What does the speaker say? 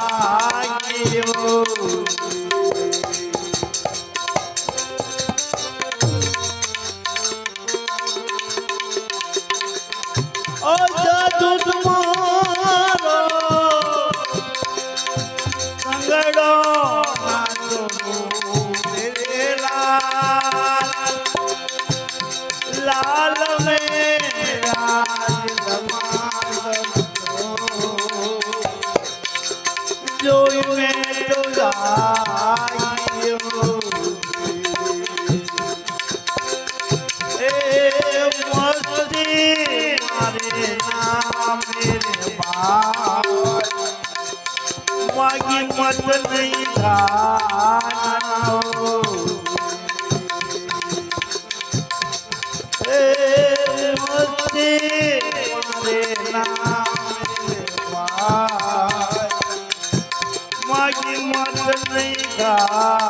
લાગ્યો ઓ માગી મત નહીં માગી મત નહીં થા